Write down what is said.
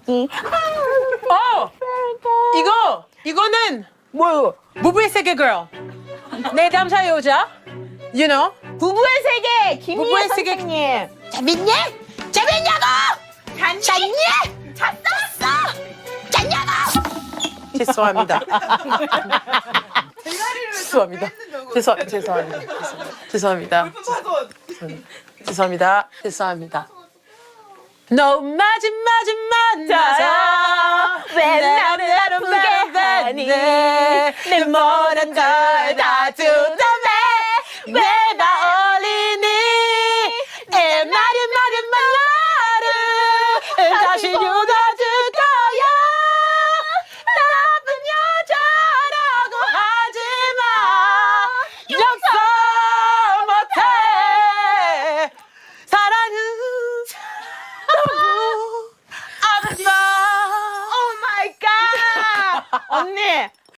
부기. 어! 이거! 이거는 뭐요? 부부의 세계 girl. 내 남자 여자. You know? 부부의 세계 김희애 부부의 세계. 선생님. 재밌니? 재밌냐고? 잤니? 잤어? 잤냐고? 죄송합니다. 죄송합니다. 죄송, 죄송합니다. 죄송합니다. 죄송합니다. 죄송합니다. 너 마지막이 만나서 왜 나를 아프게 하니? 내 모든 걸다 주던데 왜나 어울리니? 내 말이 말이 말을 다시 유 Anne.